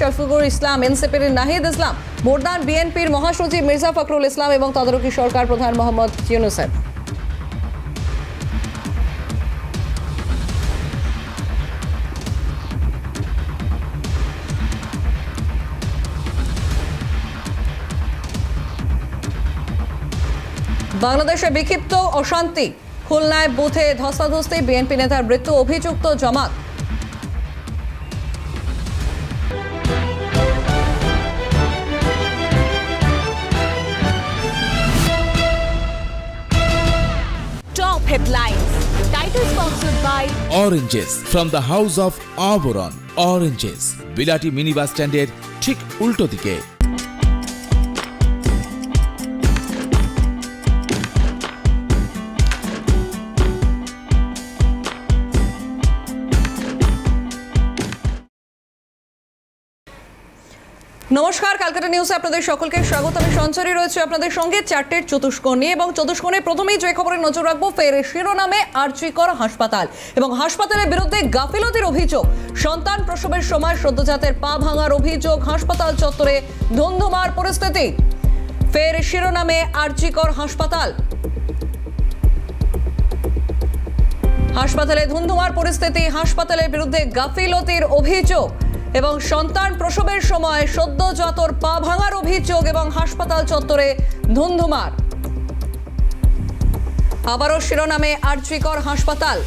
শফিকুর ইসলাম, এনসিপির নাহিদ ইসলাম ভোটদান বিএনপির মহাসচিব মির্জা ফখরুল ইসলাম এবং তদারকি সরকার প্রধান মোহাম্মদ ইউনুসেফ। বাংলাদেশে বিক্ষিপ্ত অশান্তি, খুলনায় বুথে ধস্তাধস্তি, বিএনপি নেতার মৃত্যু অভিযুক্ত Jamaat. Oranges from the house of Auberon oranges বিলাটি মিনি বাস স্ট্যান্ডের ঠিক উল্টো দিকে নমস্কার ক্যালকাটা নিউজে আপনাদের সকলকে স্বাগত। আমি সঞ্চারী রয়েছে আপনাদের সঙ্গে চারটের চতুষ্কোণ এবং চতুষ্কোণে প্রথমেই যে খবরে নজর রাখব, ফের শিরোনামে আর্জিকর হাসপাতাল এবং হাসপাতালের বিরুদ্ধে গাফিলতির অভিযোগ। সন্তান প্রসবের সময় সদ্যজাতের পা ভাঙার অভিযোগ, হাসপাতাল চত্বরে ধুন্ধুমার পরিস্থিতি। ফের শিরোনামে আর্জিকর হাসপাতাল। হাসপাতালে ধুন্ধুমার পরিস্থিতি, হাসপাতালের বিরুদ্ধে গাফিলতির অভিযোগ। এবং সন্তান প্রসবের সময় সদ্যজাতর পা ভাঙার অভিযোগ এবং হাসপাতাল চত্বরে ধুন্ধুমার। আবারও শিরোনামে আর্যিকর হাসপাতাল।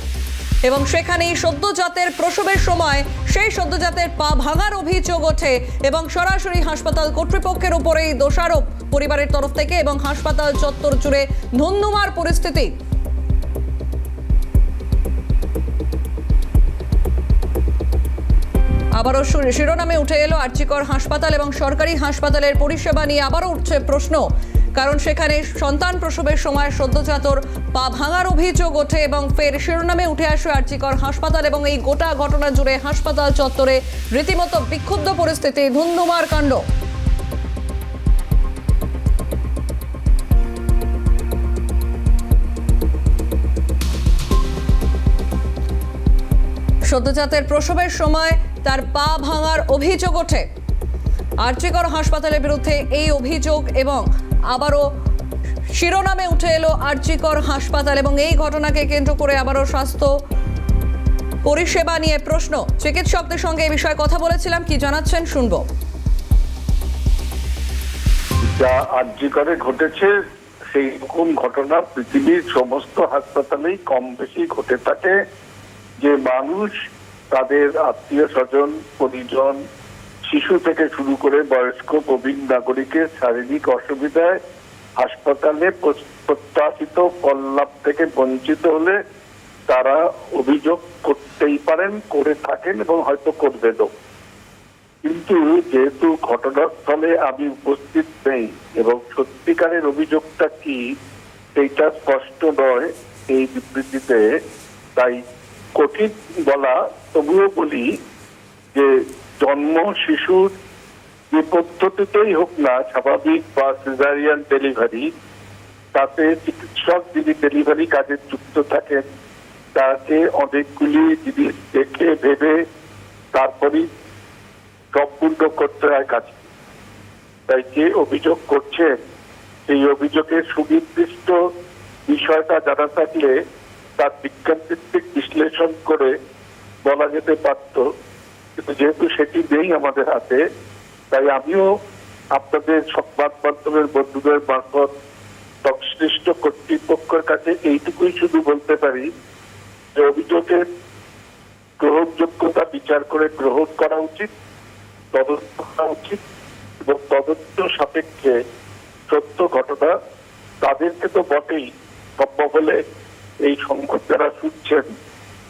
এবং সেখানেই সদ্যজাতের প্রসবের সময় সেই সদ্যজাতের পা ভাঙার অভিযোগ ওঠে এবং সরাসরি হাসপাতাল কর্তৃপক্ষের উপরেই দোষারোপ পরিবারের তরফ থেকে এবং হাসপাতাল চত্বর জুড়ে ধুন্ধুমার পরিস্থিতি। আবারও শিরোনামে উঠে এলো আর্চিকর হাসপাতাল এবং সরকারি হাসপাতালের পরিষেবা নিয়ে আবারও উঠছে প্রশ্ন। কারণ সেখানে সন্তান প্রসবের সময় সদ্যজাতর পা ভাঙার অভিযোগ ওঠে এবং ফের শিরোনামে উঠে আসে আর্চিকর হাসপাতাল এবং এই গোটা ঘটনা জুড়ে হাসপাতাল চত্বরে রীতিমতো বিক্ষুব্ধ পরিস্থিতি, ধুন্ধুমার কাণ্ড। সদ্যজাতের প্রসবের সময় তার পা ভাঙার অভিযোগ ওঠে। আর্যিকর হাসপাতালের বিরুদ্ধে এই অভিযোগ এবং আবারও শিরোনামে উঠে এলো আর্যিকর হাসপাতাল এবং এই ঘটনাকে কেন্দ্র করে আবারও স্বাস্থ্য পরিষেবা নিয়ে প্রশ্ন। চিকিৎসকদের সঙ্গে এই বিষয়ে কথা বলেছিলাম, কি জানাচ্ছেন শুনব। যা আর্যিকরে ঘটেছে, সেই রকম ঘটনা পৃথিবীর সমস্ত হাসপাতালেই কম বেশি ঘটে থাকে। যে মানুষ তাদের আত্মীয় স্বজন, পরিজন, শিশু থেকে শুরু করে বয়স্ক প্রবীণ নাগরিকের শারীরিক অসুবিধায় হাসপাতালে প্রত্যাশিত কল্যাণ থেকে বঞ্চিত হলে তারা অভিযোগ করতেই পারেন, করে থাকেন এবং হয়তো করবেনও কিন্তু যেহেতু ঘটনাস্থলে আমি উপস্থিত নেই এবং সত্যিকারের অভিযোগটা কি, সেইটা স্পষ্ট নয় এই বিবৃতিতে, তাই কঠিন বলা, তবুও বলি যে জন্ম শিশুর যে পদ্ধতিতেই হোক না, স্বাভাবিক বা সিজারিয়ান ডেলিভারি তাতে চিকিৎসক যিনি ডেলিভারি কাজে যুক্ত থাকেন, তাকে অনেকগুলি জিনিস দেখে, ভেবে, তারপরেই সম্পূর্ণ করতে হয় কাজ। তাই যে অভিযোগ করছেন, সেই অভিযোগের সুনির্দিষ্ট বিষয়টা জানা থাকলে তার বিজ্ঞান ভিত্তিক বিশ্লেষণ করে বলা যেতে পারত। কিন্তু যেহেতু সেটি নেই আমাদের হাতে, তাই আমিও আপনাদের সংবাদ মাধ্যমের বন্ধুদের মারফত সংশ্লিষ্ট কর্তৃপক্ষের কাছে এইটুকুই শুধু বলতে পারি যে অভিযোগের গ্রহণযোগ্যতা বিচার করে গ্রহণ করা উচিত, তদন্ত করা উচিত এবং তদন্ত সাপেক্ষে সত্য ঘটনা তাদেরকে তো বটেই, সম্ভব হলে এই সংকট যারা শুনছেন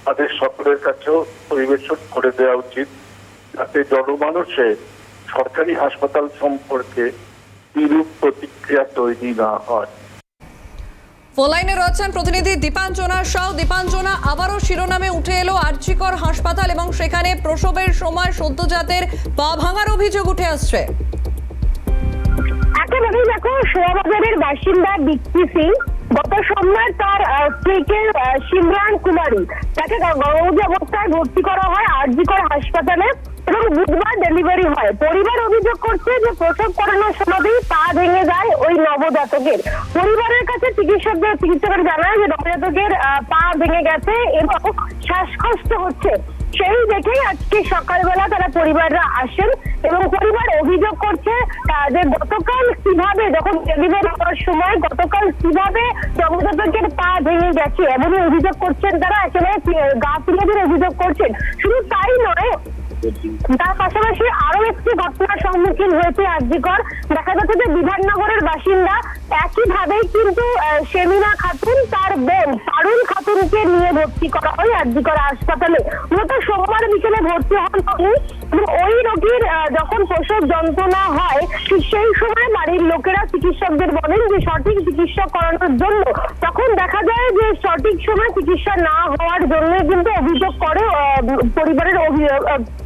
তাদের সকলের কাছেও পরিবেশন করে দেওয়া উচিত যাতে জনমানুষে সরকারি হাসপাতাল সম্পর্কে বিরূপ প্রতিক্রিয়া তৈরি না হয়। ফোন লাইনে রয়েছেন প্রতিনিধি দীপাঞ্জনা সাউ। দীপাঞ্জনা আবারও শিরোনামে উঠে এলো আর্যিকর হাসপাতাল এবং সেখানে প্রসবের সময় সদ্যজাতের পা ভাঙার অভিযোগ উঠে আসছে। একেবারেই দেখো সোয়াবাজারের বাসিন্দা বিক্কি সিং গত সোমবার তার স্ত্রীকে সিমরান কুমারী, তাকে গর্ভবতী অবস্থায় ভর্তি করা হয় আরজিকর হাসপাতালে এবং বুধবার ডেলিভারি হয়। পরিবার অভিযোগ করছে যে প্রসব করানোর সময়তেই পা ভেঙে যায় ওই নবজাতকের। পরিবারের কাছে চিকিৎসকদের, চিকিৎসকের জানায় যে নবজাতকের পা ভেঙে গেছে এবং শ্বাসকষ্ট হচ্ছে। সেই দেখেই আজকে সকালবেলা তারা পরিবাররা আসেন এবং পরিবার অভিযোগ করছে যে গতকাল কীভাবে যখন ডেলিভারি হওয়ার সময় গতকাল কীভাবে নবজাতকের পা ভেঙে গেছে, এমনই অভিযোগ করছেন তারা। একেবারে গা তুলে অভিযোগ করছেন। শুধু তাই নয় তার পাশাপাশি আরও একটি ঘটনার সম্মুখীন হয়েছে আরজিকর। দেখা যাচ্ছে যে বিধাননগরের বাসিন্দা একইভাবেই কিন্তু শেমিনা খাতুন তার বোন পারুল খাতুনকে নিয়ে ভর্তি করা হয় আরজিকর হাসপাতালে। মূলত সোমবার বিকেলে ভর্তি হন তিনি। ওই রোগীর যখন প্রসব যন্ত্রণা হয় ঠিক সেই সময় বাড়ির লোকেরা চিকিৎসকদের বলেন যে সঠিক চিকিৎসা করানোর জন্য। তখন দেখা যায় যে সঠিক সময় চিকিৎসা না হওয়ার জন্য কিন্তু অভিযোগ করে পরিবারের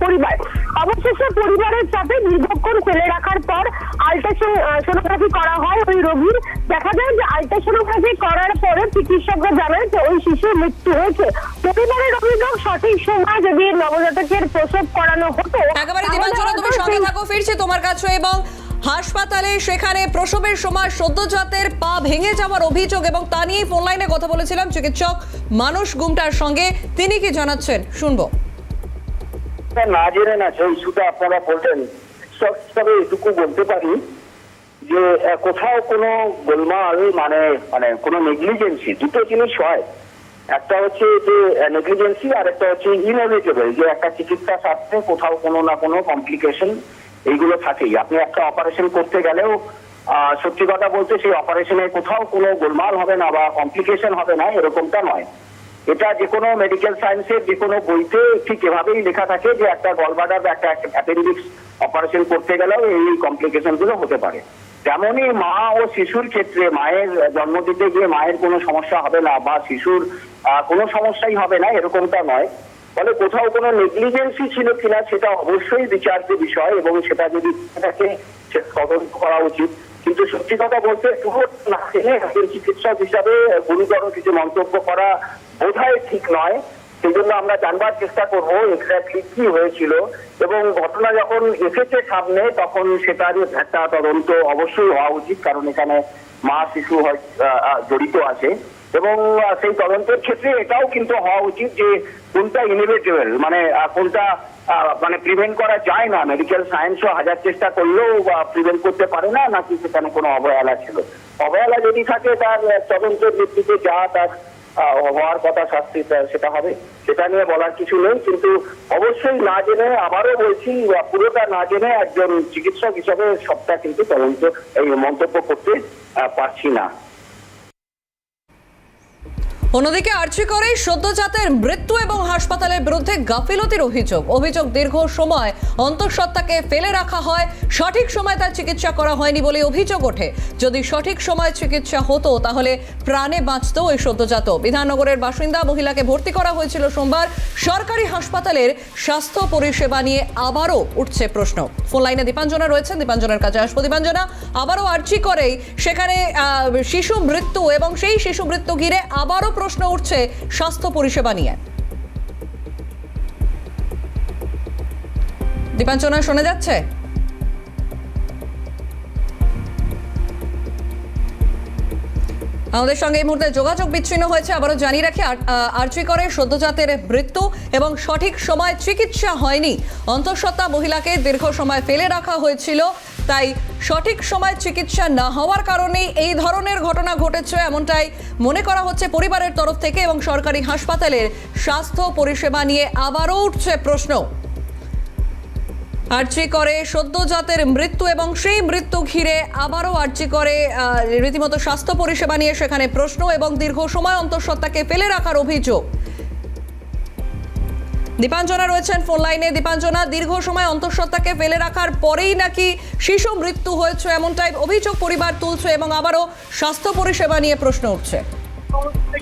পরিবার। অবশেষে পরিবারের চাপে দীর্ঘক্ষণ ফেলে রাখার পর আলট্রাসোনোগ্রাফি করা হয় ওই রোগীর। দেখা যায় যে আলট্রাসোনোগ্রাফি করার পরে চিকিৎসকরা জানায় যে ওই শিশুর মৃত্যু হয়েছে। পরিবারের অভিযোগ সঠিক সময় যদি নবজাতকের প্রসব করানো হতো একেবারে তাহলে তুমি সঙ্গে থাকো, ফিরছি তোমার কাছে এবং হাসপাতালে সেখানে প্রসবের সময় সদ্যজাতের পা ভেঙে যাওয়ার অভিযোগ এবং তা নিয়েই ফোন লাইনে কথা বলেছিলাম। চিকিৎসক মানুষ গুমটার সঙ্গে তিনি কি জানাচ্ছেন? শুনব। না জেনে না, সেই ইস্যুটা আপনারা বললেন হিসাবে এটুকু বলতে পারি যে কোথাও কোনো গোলমাল মানে মানে কোনো নেগলিজেন্সি, দুটো জিনিস হয়। একটা হচ্ছে যে নেগলিজেন্সি আর একটা হচ্ছে ইনএভিটেবল যে একটা চিকিৎসা শাস্ত্রে কোথাও কোনো না কোনো কমপ্লিকেশন এইগুলো থাকেই। আপনি একটা অপারেশন করতে গেলেও সত্যি কথা বলতে সেই অপারেশনে কোথাও কোনো গোলমাল হবে না বা কমপ্লিকেশন হবে না, এরকমটা নয়। এটা যে কোনো মেডিকেল সায়েন্সের যে কোনো বইতে ঠিক এভাবেই লেখা থাকে যে একটা গলবাডার বা একটা অ্যাপেন্ডিক্স অপারেশন করতে গেলেও এই কমপ্লিকেশনগুলো হতে পারে। তেমনই মা ও শিশুর ক্ষেত্রে মায়ের জন্ম দিতে গিয়ে মায়ের কোনো সমস্যা হবে না বা শিশুর কোনো সমস্যাই হবে না, এরকমটা নয়। ফলে কোথাও কোনো নেগলিজেন্সি ছিল কিনা সেটা অবশ্যই বিচার্য বিষয় এবং সেটা যদি তদন্ত করা উচিত। কিন্তু সত্যি কথা বলতে না চিকিৎসক হিসাবে গুরুতর কিছু মন্তব্য করা বোধহয় ঠিক নয়। সেই জন্য আমরা জানবার চেষ্টা করব এক্স্যাক্টলি কি হয়েছিল। এবং ঘটনা যখন এসেছে সামনে, তখন সেটার একটা তদন্ত অবশ্যই হওয়া উচিত, কারণ এখানে মা শিশু হয় জড়িত আছে। এবং সেই তদন্তের ক্ষেত্রে এটাও কিন্তু হওয়া উচিত যে কোনটা ইনএভিটেবল মানে কোনটা মানে প্রিভেন্ট করা যায় না। মেডিকেল সায়েন্সও হাজার চেষ্টা করলেও প্রিভেন্ট করতে পারে না, নাকি সেখানে কোনো অবহেলা ছিল। অবহেলা যদি থাকে, তার তদন্তের ভিত্তিতে যা তার হওয়ার কথা শাস্তি সেটা হবে। সেটা নিয়ে বলার কিছু নেই, কিন্তু অবশ্যই না জেনে আবারও বলছি পুরোটা না জেনে একজন চিকিৎসক হিসাবে সবটা কিন্তু তদন্ত, এই মন্তব্য করতে পারছি না। অন্যদিকে আর্জি করে সদ্যজাতের মৃত্যু এবং হাসপাতালের বিরুদ্ধে গাফিলতির অভিযোগ। অভিযোগ দীর্ঘ সময় অন্তঃসত্ত্বাকে ফেলে রাখা হয়। সঠিক সময় তার চিকিৎসা করা হয়নি বলে অভিযোগ ওঠে। যদি সঠিক সময় চিকিৎসা হতো, তাহলে প্রাণে বাঁচত ওই সদ্যজাত। বিধাননগরের বাসিন্দা মহিলাকে ভর্তি করা হয়েছিল সোমবার। সরকারি হাসপাতালের স্বাস্থ্য পরিষেবা নিয়ে আবারও উঠছে প্রশ্ন। ফোন লাইনে দীপাঞ্জনা রয়েছেন। দীপাঞ্জনার কাছে আসব। দীপাঞ্জনা, আবারও আর্জি করেই সেখানে শিশু মৃত্যু এবং সেই শিশু মৃত্যু ঘিরে আবারও প্রশ্ন উঠছে স্বাস্থ্য পরিষেবা নিয়ে। দীপাঞ্জনা শোনা যাচ্ছে? আমাদের সঙ্গে এই মুহূর্তে যোগাযোগ বিচ্ছিন্ন হয়েছে। আবারও জানিয়ে রাখি আর্জি করে সদ্যজাতের মৃত্যু এবং সঠিক সময় চিকিৎসা হয়নি। অন্তঃসত্ত্বা মহিলাকে দীর্ঘ সময় ফেলে রাখা হয়েছিল। তাই সঠিক সময় চিকিৎসা না হওয়ার কারণেই এই ধরনের ঘটনা ঘটেছে এমনটাই মনে করা হচ্ছে পরিবারের তরফ থেকে এবং সরকারি হাসপাতালের স্বাস্থ্য পরিষেবা নিয়ে আবারও উঠছে প্রশ্ন। আর্জি করে সদ্যজাতের মৃত্যু এবং সেই মৃত্যু ঘিরে আবারও আর্জি করে রীতিমতো স্বাস্থ্য পরিষেবা নিয়ে সেখানে প্রশ্ন এবং দীর্ঘ সময় অন্তঃসত্ত্বাকে ফেলে রাখার অভিযোগ। দীপাঞ্জনা রয়েছেন ফোন লাইনে। দীপাঞ্জনা, দীর্ঘ সময় অন্তঃসত্ত্বাকে ফেলে রাখার পরেই নাকি শিশু মৃত্যু হয়েছে এমনটাই অভিযোগ পরিবার তুলছে এবং আবারও স্বাস্থ্য পরিষেবা নিয়ে প্রশ্ন উঠছে। হাসপাতালে।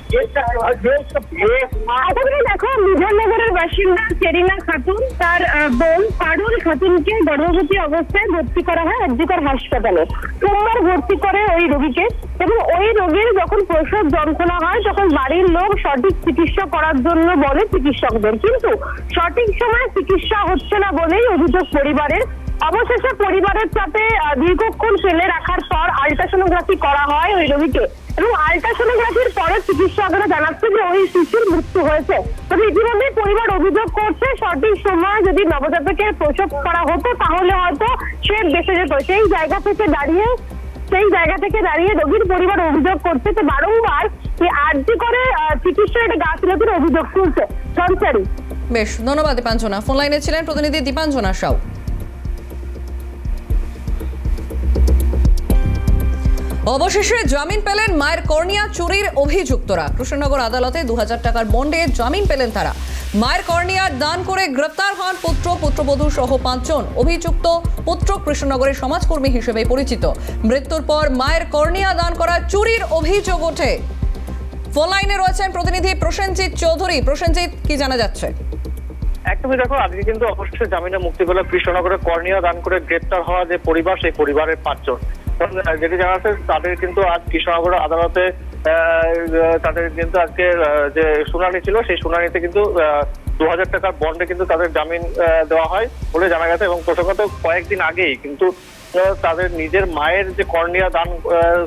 সোমবার ভর্তি করে ওই এবং ওই রোগীর যখন যন্ত্রণা হয়, তখন বাড়ির লোক সঠিক চিকিৎসা করার জন্য বলে চিকিৎসকদের। কিন্তু সঠিক সময় চিকিৎসা হচ্ছে না বলেই অভিযোগ পরিবারের অবশেষে পরিবারের সাথে দীর্ঘক্ষণ ফেলে রাখার পর আলট্রাসোনোগ্রাফি করা হয় ওই রোগীকে। এবং আলট্রাসোনোগ্রাফির পরে চিকিৎসকরা জানাচ্ছে যে ওই শিশুর মৃত্যু হয়েছে। তবে ইতিমধ্যে পরিবার অভিযোগ করছে, সঠিক সময়ে যদি নবজাতকের প্রসব করা হতো, তাহলে হয়তো সে বেঁচে যেত। সেই জায়গা থেকে দাঁড়িয়ে, সেই জায়গা থেকে দাঁড়িয়ে রোগীর পরিবার অভিযোগ করছে যে বারংবার এই আর্জি করে চিকিৎসা এটা গাফিলতির অভিযোগ তুলছে। সঞ্চারী। বেশ, ধন্যবাদ দীপাঞ্জনা। ফোন লাইনে ছিলেন প্রতিনিধি দীপাঞ্জনা সাউ। অবশেষে জামিন পেলেন মায়ের কর্নিয়া চুরির অভিযুক্তরা। কৃষ্ণনগর আদালতে দু টাকার বন্ডে জামিন পেলেন তারা। মায়ের কর্নিয়ার দান করে গ্রেপ্তার হন পুত্র, পুত্রবধূ সহ পাঁচজন। অভিযুক্ত পুত্র কৃষ্ণনগরের সমাজকর্মী হিসেবে পরিচিত। মৃত্যুর পর মায়ের কর্নিয়া দান করা চুরির অভিযোগ ওঠে। ফোন লাইনে রয়েছেন প্রতিনিধি প্রসেনজিৎ চৌধুরী। প্রসেনজিৎ, কি জানা যাচ্ছে? একদমই দেখো, আজকে কিন্তু অবশেষে জামিনে মুক্তি পেল কৃষ্ণনগরে কর্নিয়া দান করে গ্রেপ্তার হওয়া যে পরিবার, সেই পরিবারের পাঁচজন। যেটি জানা আছে তাদের কিন্তু আজ কৃষ্ণনগর আদালতে তাদের কিন্তু আজকে যে শুনানি ছিল, সেই শুনানিতে কিন্তু দু হাজার টাকার বন্ডে কিন্তু তাদের জামিন দেওয়া হয় বলে জানা গেছে এবং প্রসঙ্গত কয়েকদিন আগেই কিন্তু তাদের নিজের মায়ের যে কর্নিয়া দান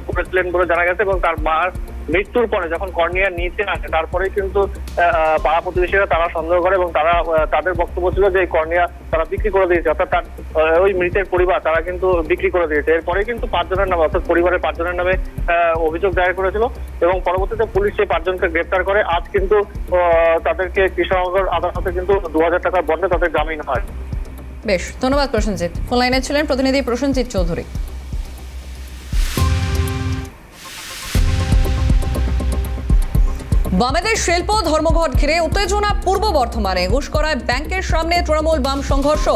করেছিলেন বলে জানা গেছে এবং তার মার মৃত্যুর পরে যখন কর্নিয়া নিচে আসে, তারপরেই কিন্তু পাড়া প্রতিবেশীরা তারা সন্দেহ করে এবং তারা তাদের বক্তব্য ছিল যে এই কর্নিয়া তারা বিক্রি করে দিয়েছে। অর্থাৎ তার ওই মৃতের পরিবার তারা কিন্তু বিক্রি করে দিয়েছে। এরপরে কিন্তু পাঁচজনের নামে, অর্থাৎ পরিবারের পাঁচজনের নামে অভিযোগ দায়ের করেছিল এবং পরবর্তীতে পুলিশ সেই পাঁচজনকে গ্রেপ্তার করে। আজ কিন্তু তাদেরকে কৃষ্ণনগর আদালতে কিন্তু দু হাজার টাকার বন্ডে তাদের জামিন হয়। বেশ, ধন্যবাদ প্রসেনজিৎ। ফোন লাইনে ছিলেন প্রতিনিধি প্রসেনজিৎ চৌধুরী। বামেদের শিল্প ধর্মঘট ঘিরে উত্তেজনা পূর্ব বর্ধমানে। ঘুষকরায় ব্যাংকের সামনে তৃণমূল বাম সংঘর্ষ।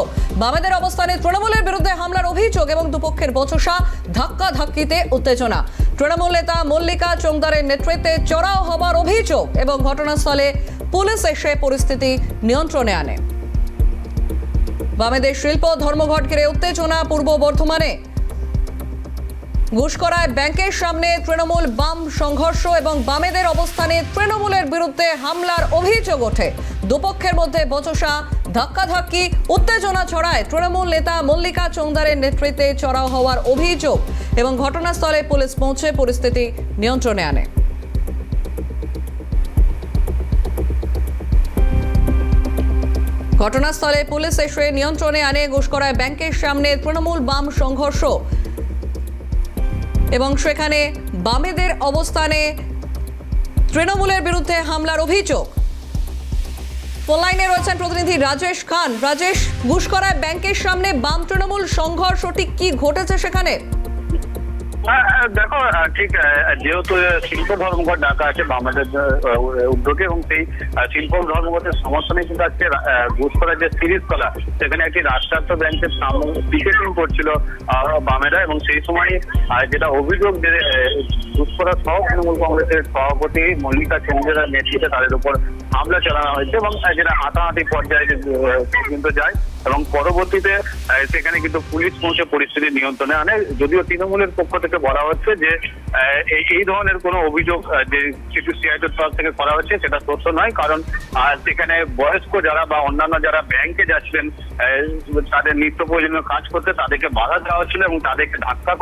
বামেদের অবস্থানে তৃণমূলের বিরুদ্ধে হামলার অভিযোগ এবং দুপক্ষের বচসা ধাক্কা ধাক্কিতে উত্তেজনা। তৃণমূল নেতা মল্লিকা চোংদারের নেতৃত্বে চড়াও হবার অভিযোগ এবং ঘটনাস্থলে পুলিশ এসে পরিস্থিতি নিয়ন্ত্রণে আনে। বামেদের শিল্প ধর্মঘট ঘিরে উত্তেজনা পূর্ব বর্ধমানে। ঘুষকরায় ব্যাংকের সামনে তৃণমূল বাম সংঘর্ষ এবং বামেদের অবস্থানে তৃণমূলের বিরুদ্ধে হামলার অভিযোগ ওঠে। দুপক্ষের মধ্যে বচসা, ধাক্কাধাক্কি, উত্তেজনা ছড়ায় তৃণমূল নেতা মল্লিকা চৌদারের নেতৃত্বে চড়াও হওয়ার অভিযোগ এবং ঘটনাস্থলে পুলিশ পৌঁছে পরিস্থিতি নিয়ন্ত্রণে আনে। ঘটনাস্থলে পুলিশ এসে নিয়ন্ত্রণে আনে ঘুষকরায় ব্যাংকের সামনে তৃণমূল বাম সংঘর্ষ। এবং সেখানে বামেদের অবস্থানে তৃণমূলের বিরুদ্ধে হামলার অভিযোগ। পোলাইনে রয়েছেন প্রতিনিধি রাজেশ খান। রাজেশ ঘুষকরায় ব্যাংকের সামনে বাম তৃণমূল সংঘর্ষ, ঠিক কি ঘটেছে সেখানে? দেখো ঠিক যেহেতু শিল্প ধর্মঘট ডাকা আছে বাংলাদেশ উদ্যোগে এবং সেই শিল্প ধর্মঘটের সমর্থনে কিন্তু আজকে ঘুষ করার যে সিরিজ কলা সেখানে একটি রাষ্ট্রায়ত্ত ব্যাংকের সামনে পিকেটিং করছিল বামেরা এবং সেই সময় যেটা অভিযোগ যে ঘুষ করার সহ তৃণমূল কংগ্রেসের সভাপতি মল্লিকা চৌধুরীর নেতৃত্বে তাদের উপর হামলা চালানো হয়েছে এবং যেটা হাতাহাতি পর্যায়ে পর্যন্ত যায়। এবং পরবর্তীতে সেখানে কিন্তু পুলিশ পৌঁছে পরিস্থিতি নিয়ন্ত্রণে আনে। যদিও তৃণমূলের পক্ষ থেকে বলা হচ্ছে যে এই ধরনের কোনো অভিযোগ যে কিছু সিআইটির তরফ থেকে করা হচ্ছে সেটা সত্য নয়। কারণ সেখানে বয়স্ক যারা বা অন্যান্য যারা ব্যাংকে যাচ্ছিলেন তাদের নিত্য প্রয়োজনীয় কাজ করতে তাদেরকে বাধা দেওয়া হচ্ছিল এবং তাদেরকে ধাক্কা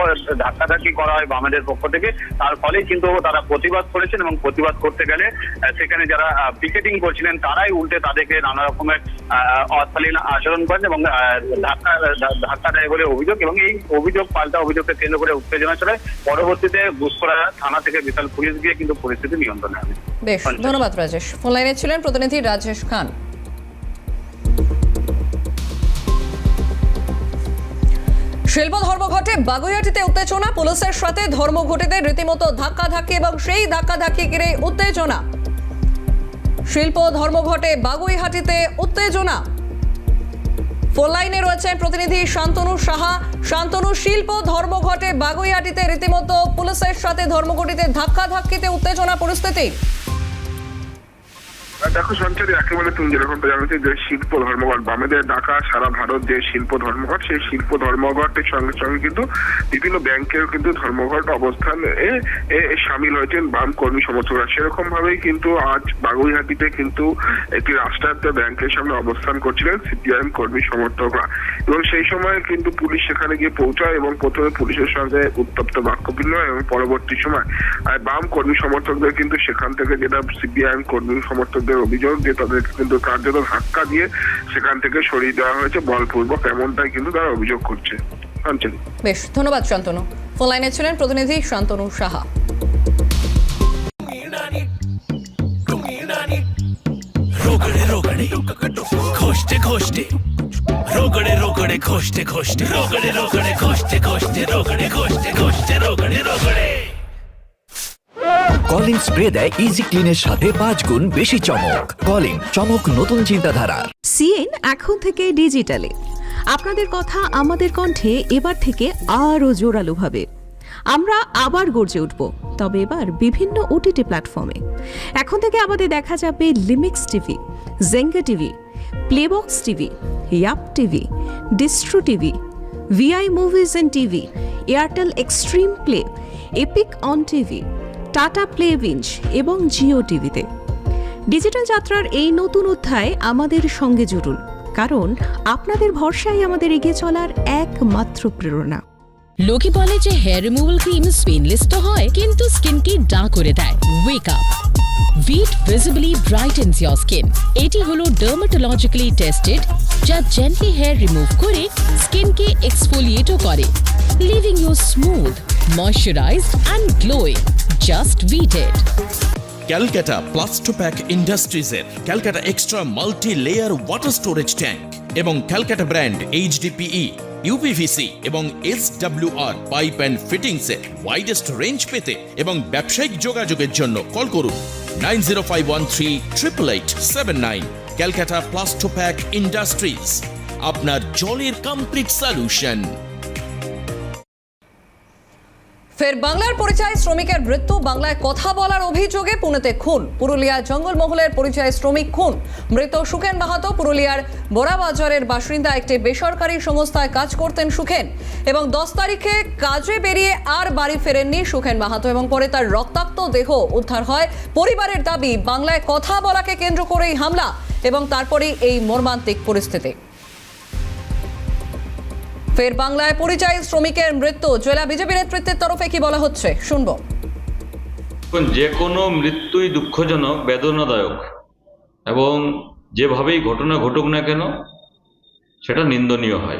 ধাক্কাধাক্কি করা হয় বামেদের পক্ষ থেকে। তার ফলেই কিন্তু তারা প্রতিবাদ করেছেন এবং প্রতিবাদ করতে গেলে সেখানে যারা পিকেটিং করছিলেন তারাই উল্টে তাদেরকে নানা রকমের অশালীন আচরণ করেন এবং ধাক্কা ধাক্কা দেয় বলে অভিযোগ এবং এই অভিযোগ পাল্টা অভিযোগকে কেন্দ্র করে উত্তেজনা চলে পরবর্তীতে ঘুষকরা থানা থেকে বিশাল পুলিশ গিয়ে কিন্তু পরিস্থিতি নিয়ন্ত্রণে আনে। বেশ ধন্যবাদ। রাজেশ। ফোন লাইনে ছিলেন প্রতিনিধি রাজেশ খান। শিল্প ধর্মঘটে বাগুইয়াটিতে উত্তেজনা পুলিশের সাথে ধর্মঘটিদের রীতিমতো ধাক্কাধাক্কি এবং সেই ধাক্কাধাক্কি ঘিরে উত্তেজনা। শিল্প ধর্মঘটে বাগুইহাটিতে উত্তেজনা। ফোন লাইনে রয়েছেন প্রতিনিধি শান্তনু সাহা। শান্তনু, শিল্প ধর্মঘটে বাগুইহাটিতে রীতিমতো পুলিশের সাথে ধর্মঘটিতে ধাক্কাধাক্কিতে উত্তেজনা পরিস্থিতি। দেখো সঞ্চারী একেবারে তুমি যেরকমটা জানো যে শিল্প ধর্মঘট বামেদের ডাকা সারা ভারত যে শিল্প ধর্মঘট সেই শিল্প ধর্মঘটের সঙ্গে সঙ্গে কিন্তু বিভিন্ন ব্যাংকের কিন্তু ধর্মঘট অবস্থান সামিল হয়েছেন বাম কর্মী সমর্থকরা। সেরকম ভাবেই কিন্তু আজ বাগুইহাটিতে কিন্তু একটি রাষ্ট্রায়ত্ত ব্যাংকের সামনে অবস্থান করছিলেন সিপিআইএম কর্মী সমর্থকরা। এবং সেই সময় কিন্তু পুলিশ সেখানে গিয়ে পৌঁছায় এবং প্রথমে পুলিশের সঙ্গে উত্তপ্ত বাক্য বিনিময় এবং পরবর্তী সময় বাম কর্মী সমর্থকদের কিন্তু সেখান থেকে যেটা সিপিআইএম কর্মী সমর্থকদের বিধায়কদের অভিযোগ যে তাদেরকে কিন্তু কার্যত ধাক্কা দিয়ে সেখান থেকে সরিয়ে দেওয়া হয়েছে। বলপূর্বক এমনটাই কিন্তু তারা অভিযোগ করছে। বেশ ধন্যবাদ শান্তনু। ফোন লাইনে ছিলেন প্রতিনিধি শান্তনু সাহা। খোঁজতে খোঁজতে রোগড়ে রোগড়ে খোঁজতে খোঁজতে রোগড়ে রোগড়ে খোঁজতে খোঁজতে রোগড়ে খোঁজতে খোঁজতে রোগড়ে রোগড়ে। কলিং স্প্রে দেয় ইজি ক্লিনের সাথে পাঁচ গুণ বেশি চমক। কলিং চমক নতুন চিন্তাধারা। সিএন এখন থেকে ডিজিটালে। আপনাদের কথা আমাদের কণ্ঠে এবার থেকে আরও জোরালোভাবে আমরা আবার গর্জে উঠব, তবে এবার বিভিন্ন ওটিটি প্ল্যাটফর্মে এখন থেকে আমাদের দেখা যাবে লিমিক্স TV Jenga TV Playbox TV Yupp TV Distro TV Vi movies and TV Airtel Xstream Play Epic On TV Tata Play এবং জিও টিভিতে। ডিজিটাল যাত্রার এই নতুন অধ্যায় আমাদের সঙ্গে জুড়ুন, কারণ আপনাদের ভরসাই আমাদের এগিয়ে চলার একমাত্র প্রেরণা। লোকে বলে যে হেয়ার রিমুভাল ক্রিম স্পেনলেস তো হয়, কিন্তু স্কিনকে ডা করে দেয়। Wake up with visibly brightens your skin এটি হলো ডার্মাটোলজিক্যালি টেস্টেড যা জেন্টলি হেয়ার রিমুভ করে স্কিনকে এক্সফোলিয়েটও করে leaving you smooth moisturised and glowing just ভিটেড Calcutta Plastopack ইন্ডাস্ট্রিজের Calcutta extra multi layer water storage tank এবং ক্যালকাটা ব্র্যান্ড এইচডিপিই ইউপিভিসি এবং এস আর পাইপ অ্যান্ড ফিটিংসের ওয়াইডেস্ট রেঞ্জ পেতে এবং ব্যবসায়িক যোগাযোগের জন্য কল করুন nine zero five one three triple eight seven nine Calcutta Plastopack industries আপনার জলের কমপ্লিট সলিউশন ফের বাংলার পরিচয় শ্রমিকের মৃত্যু, বাংলায় কথা বলার অভিযোগে পুনেতে খুন। পুরুলিয়া জঙ্গলমহলের পরিচয় শ্রমিক খুন। মৃত সুখেন মাহাতো পুরুলিয়ার বোরাবাজারের বাসিন্দা একটি বেসরকারি সংস্থায় কাজ করতেন সুখেন এবং দশ তারিখে কাজে বেরিয়ে আর বাড়ি ফেরেননি সুখেন মাহাতো এবং পরে তার রক্তাক্ত দেহ উদ্ধার হয়। পরিবারের দাবি, বাংলায় কথা বলাকে কেন্দ্র করেই হামলা এবং তারপরেই এই মর্মান্তিক পরিস্থিতি। ফের বাংলায় পরিযায়ী শ্রমিকের মৃত্যু। জেলা বিজেপি নেতৃত্বের তরফে কি বলা হচ্ছে? শুনব। যে কোনো মৃত্যুই দুঃখজনক, বেদনাদায়ক। এবং যেভাবেই ঘটনা ঘটুক না কেন, সেটা নিন্দনীয় হয়।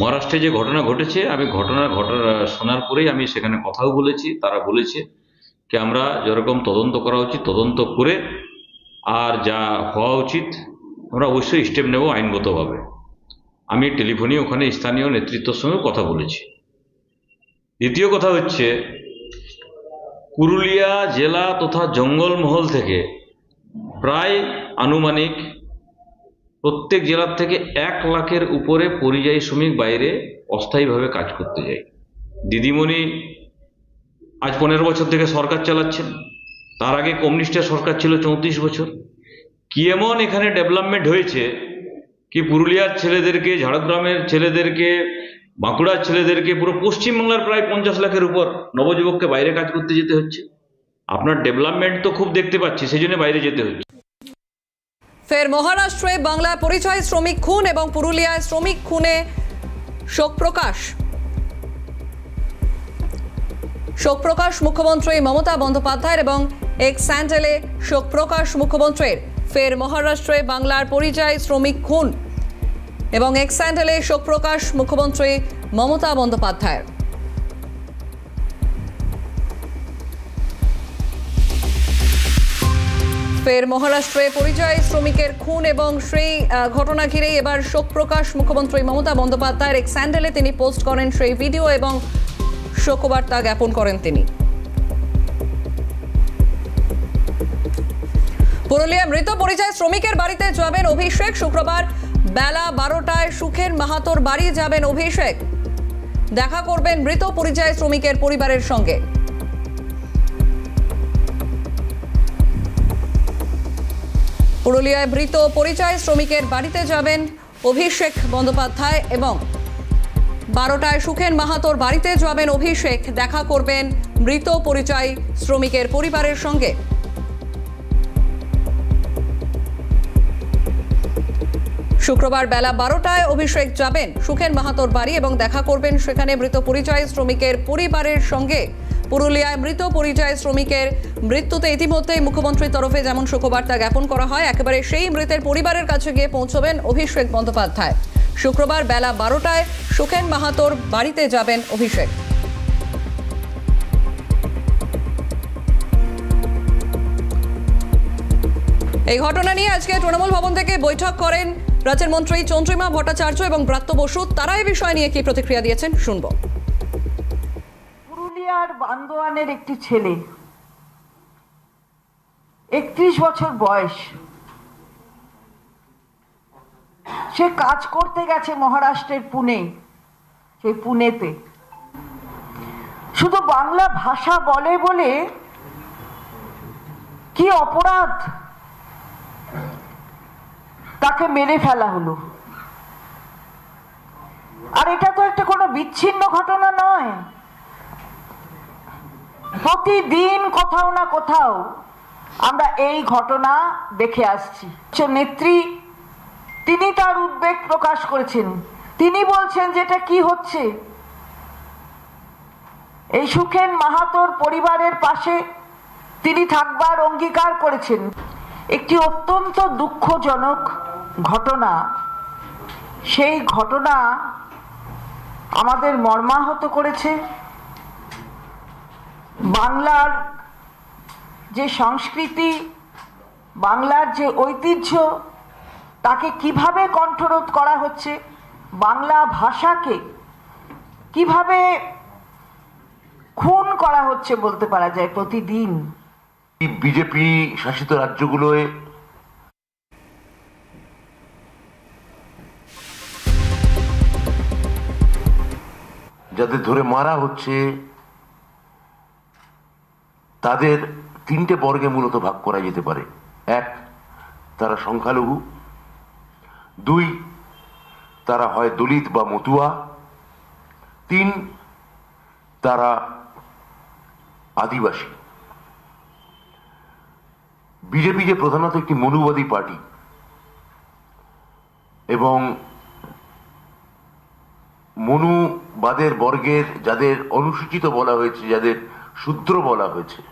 মহারাষ্ট্রে যে ঘটনা ঘটেছে, আমি ঘটনা ঘটনা শোনার পরেই আমি সেখানে কথাও বলেছি, তারা বলেছে কি, আমরা যেরকম তদন্ত করা উচিত, তদন্ত করে আর যা হওয়া উচিত, আমরা অবশ্যই স্টেপ নেব আইনগতভাবে। আমি টেলিফোনে ওখানে স্থানীয় নেতৃত্বের সঙ্গে কথা বলেছি। দ্বিতীয় কথা হচ্ছে পুরুলিয়া জেলা তথা জঙ্গলমহল থেকে প্রায় আনুমানিক প্রত্যেক জেলার থেকে এক লাখের উপরে পরিযায়ী শ্রমিক বাইরে অস্থায়ীভাবে কাজ করতে যায়। দিদিমণি আজ পনেরো বছর থেকে সরকার চালাচ্ছেন। তার আগে কমিউনিস্টের সরকার ছিল চৌত্রিশ বছর। কি এমন এখানে ডেভেলপমেন্ট হয়েছে কি পুরুলিয়ার ছেলেদেরকে, ঝাড়গ্রামের ছেলেদেরকে, বাঁকুড়ার ছেলেদেরকে, পুরো পশ্চিমবাংলার প্রায় পঞ্চাশ লাখের উপর নবযুবককে বাইরে কাজ করতে যেতে হচ্ছে। আপনার ডেভেলপমেন্ট তো খুব দেখতে পাচ্ছি সেই জন্য বাইরে যেতে হচ্ছে। ফের মহারাষ্ট্রে বাংলা পরিচয় শ্রমিক খুন এবং পুরুলিয়ায় শ্রমিক খুনে শোক প্রকাশ। শোক প্রকাশ মুখ্যমন্ত্রী মমতা বন্দ্যোপাধ্যায়ের এবং এক স্যান্ডেলে শোক প্রকাশ মুখ্যমন্ত্রীর ফের মহারাষ্ট্রে বাংলার পরিযায়ী শ্রমিক খুন এবং এক স্যান্ডেলে শোক প্রকাশ মুখ্যমন্ত্রী মমতা বন্দ্যোপাধ্যায়ের ফের মহারাষ্ট্রে পরিযায়ী শ্রমিকের খুন এবং সেই ঘটনা ঘিরেই এবার শোক প্রকাশ মুখ্যমন্ত্রী মমতা বন্দ্যোপাধ্যায়ের এক স্যান্ডেলে তিনি পোস্ট করেন সেই ভিডিও এবং শোকবার্তা জ্ঞাপন করেন তিনি। পুরুলিয়া মৃত পরিচয় শ্রমিকের বাড়িতে যাবেন অভিষেক। শুক্রবার বেলা বারোটায় সুখেন মাহাতোর বাড়ি যাবেন অভিষেক। দেখা করবেন মৃত পরিযায়ী শ্রমিকের পরিবারের সঙ্গে। পুরুলিয়ায় মৃত পরিচয় শ্রমিকের বাড়িতে যাবেন অভিষেক বন্দ্যোপাধ্যায় এবং বারোটায় সুখেন মাহাতোর বাড়িতে যাবেন অভিষেক। দেখা করবেন মৃত পরিচয় শ্রমিকের পরিবারের সঙ্গে। শুক্রবার বেলা বারোটায় অভিষেক যাবেন সুখেন মাহাতোর বাড়ি এবং দেখা করবেন সেখানে মৃত পরিচয় শ্রমিকের পরিবারের সঙ্গে। পুরুলিয়ায় মৃত পরিচয় শ্রমিকের মৃত্যুতে ইতিমধ্যেই মুখ্যমন্ত্রীর তরফে যেমন শোকবার্তা জ্ঞাপন করা হয়, একেবারে সেই মৃতের পরিবারের কাছে গিয়ে পৌঁছবেন অভিষেক বন্দ্যোপাধ্যায়। শুক্রবার বেলা বারোটায় সুখেন মাহাতোর বাড়িতে যাবেন অভিষেক। এই ঘটনা নিয়ে আজকে তৃণমূল ভবন থেকে বৈঠক করেন রাজ্যের মন্ত্রী চন্দ্রিমা ভট্টাচার্য এবং ব্রাত্য বসু, তারা এই বিষয় নিয়ে কি প্রতিক্রিয়া দিয়েছেন শুনব। পুরুলিয়ার বান্দোয়ানের একটি ছেলে, একত্রিশ বছর বয়স। সে কাজ করতে গেছে মহারাষ্ট্রের পুনে, সেই পুনেতে। শুধু বাংলা ভাষা বলে বলে কি অপরাধ? তাকে মেরে ফেলা হলো। আর এটা তো একটা কোনো বিচ্ছিন্ন ঘটনা নয়। প্রতিদিন কোথাও না কোথাও আমরা এই ঘটনা দেখে আসছি। নেত্রী, তিনি তার উদ্বেগ প্রকাশ করেছেন। তিনি বলছেন যে এটা কি হচ্ছে? এই সুখেন মাহাতোর পরিবারের পাশে তিনি থাকবার অঙ্গীকার করেছেন। একটি অত্যন্ত দুঃখজনক ঘটনা, সেই ঘটনা আমাদের মর্মাহত করেছে। বাংলার যে সংস্কৃতি, বাংলার যে ঐতিহ্য, তাকে কীভাবে কণ্ঠরোধ করা হচ্ছে, বাংলা ভাষাকে কীভাবে খুন করা হচ্ছে বলতে পারা যায় প্রতিদিন? বিজেপি শাসিত রাজ্যগুলোয় যাদের ধরে মারা হচ্ছে, তাদের তিনটে বর্গে মূলত ভাগ করা যেতে পারে। এক, তারা সংখ্যালঘু। দুই, তারা হয় দলিত বা মতুয়া। তিন, তারা আদিবাসী। বিজেপি যে প্রধানত একটি মনুবাদী পার্টি এবং মনুবাদের বর্গের যাদের অনুসূচিত বলা হয়েছে, যাদের শূদ্র বলা হয়েছে,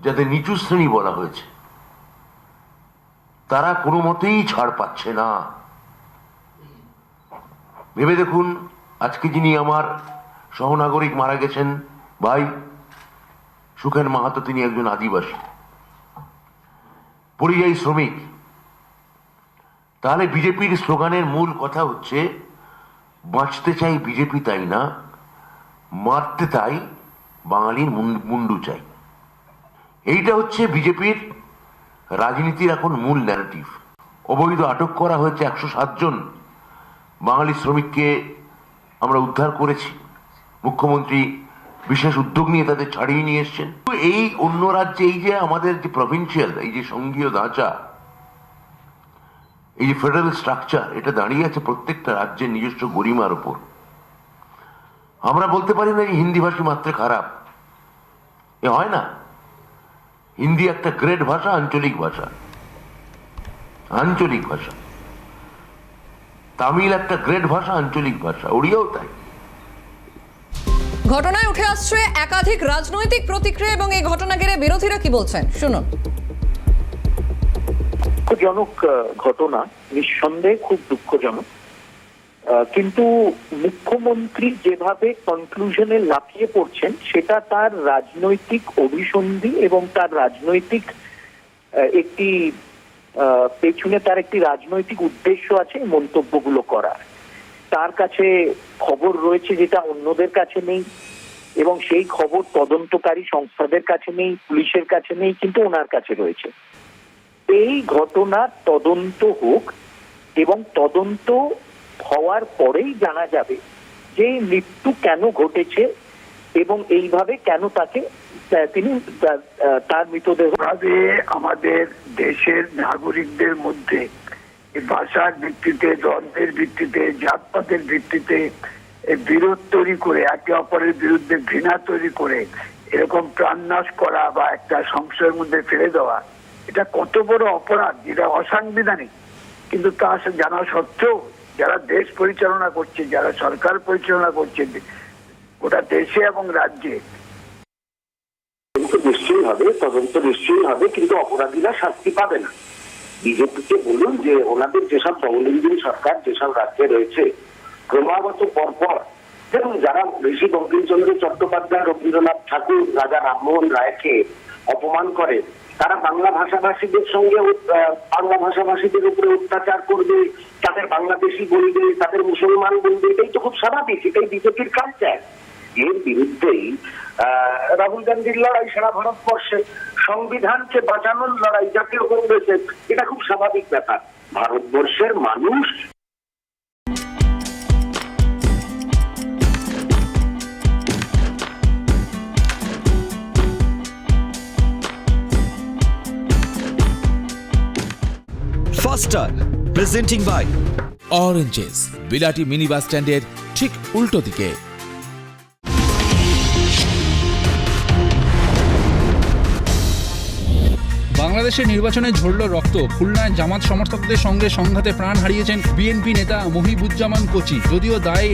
যাদের নিচু শ্রেণি বলা হয়েছে, তারা কোনো মতেই ছাড় পাচ্ছে না। ভেবে দেখুন, আজকে যিনি আমার সহনাগরিক মারা গেছেন, ভাই সুখেন মাহাতো, তিনি একজন আদিবাসী, পরিযায়ী শ্রমিক, তাহলে বিজেপির স্লোগানের মূল কথা হচ্ছে বাঁচতে চাই বিজেপি তাই না, মারতে তাই বাঙালির মুন্ডু চাই। এইটা হচ্ছে বিজেপির রাজনীতির এখন মূল ন্যারেটিভ অবৈধ আটক করা হয়েছে একশো সাতজন বাঙালি শ্রমিককে আমরা উদ্ধার করেছি। মুখ্যমন্ত্রী বিশেষ উদ্যোগ নিয়ে তাদের ছাড়িয়ে নিয়ে এসছেন। এই অন্য রাজ্যে, এই যে আমাদের যে প্রভিন্সিয়াল এই যে সঙ্ঘীয় ধাঁচা এই ফেডারেল স্ট্রাকচার এটা দাঁড়িয়ে আছে প্রত্যেকটা রাজ্যের নিজস্ব গরিমার উপর। আমরা বলতে পারি না যে হিন্দিভাষী মাত্রে খারাপ। এ হয় না। হিন্দি একটা গ্রেট ভাষা, আঞ্চলিক ভাষা। আঞ্চলিক ভাষা। তামিল একটা গ্রেট ভাষা, আঞ্চলিক ভাষা। ওড়িয়াও তাই। ঘটনায় উঠে আসছে একাধিক রাজনৈতিক প্রতিক্রিয়া এবং এই ঘটনা ঘিরে বিরোধীরা কি বলছেন? শুনুন। দুঃখজনক ঘটনা, নিঃসন্দেহে খুব দুঃখজনক। কিন্তু মুখ্যমন্ত্রী যেভাবে কনক্লুশনে লাফিয়ে পড়ছেন, সেটা তার রাজনৈতিক অভিসন্ধি এবং তার রাজনৈতিক একটি পেছনে তার একটি রাজনৈতিক উদ্দেশ্য আছে মন্তব্যগুলো করার। তার কাছে খবর রয়েছে যেটা অন্যদের কাছে নেই এবং সেই খবর তদন্তকারী সংস্থাদের কাছে নেই, পুলিশের কাছে নেই, কিন্তু ওনার কাছে রয়েছে। এই ঘটনার তদন্ত হোক এবং তদন্ত হওয়ার পরেই জানা যাবে যে মৃত্যু কেন ঘটেছে এবং এইভাবে কেন তাকে তিনি তার, মৃতদেহ আমাদের দেশের নাগরিকদের মধ্যে ভাষার ভিত্তিতে ধর্মের ভিত্তিতে জাতপাতের ভিত্তিতে বিরোধ তৈরি করে একে অপরের বিরুদ্ধে ঘৃণা তৈরি করে এরকম প্রাণনাশ করা বা একটা সংশয়ের মধ্যে ফেলে দেওয়া এটা কত বড় অপরাধ, যেটা অসাংবিধানিক। কিন্তু তা জানা সত্ত্বেও যারা দেশ পরিচালনা করছে, যারা সরকার পরিচালনা করছে, গোটা দেশে এবং রাজ্যে। নিশ্চয়ই হবে, তদন্ত নিশ্চয়ই হবে, কিন্তু অপরাধীরা শাস্তি পাবে না। বিজেপিকে বলুন যে ওনাদের যেসব দমলিঙ্গিন সরকার, যেসব রাজ্যে রয়েছে, ক্রমাগত পরপর যেমন যারা ঋষি বঙ্কিমচন্দ্র চট্টোপাধ্যায়, রবীন্দ্রনাথ ঠাকুর, রাজা রামমোহন রায়কে অপমান করে তারা বাংলা ভাষাভাষীদের সঙ্গে বাংলা ভাষাভাষীদের উপরে অত্যাচার করবে, তাদের বাংলাদেশি বলবে, তাদের মুসলমান বলবে, এটাই তো খুব স্বাভাবিক, এটাই বিজেপির কালচার এর বিরুদ্ধেই রাহুল গান্ধীর লড়াই সারা ভারতবর্ষে সংবিধানকে বাঁচানোর লড়াই, জাতীয় কংগ্রেসের, এটা খুব স্বাভাবিক ব্যাপার। ভারতবর্ষের মানুষ ফাস্টার প্রেজেন্টিং বাই অরেঞ্জেস বিলাটি মিনি বাস স্ট্যান্ডের ঠিক উল্টো দিকে। বাংলাদেশের নির্বাচনে ঝরল রক্ত, খুলনায় জামাত সমর্থকদের সঙ্গে সংঘাতে প্রাণ হারিয়েছেন বিএনপি নেতা মহিবুজ্জামান কোচি, যদিও দায়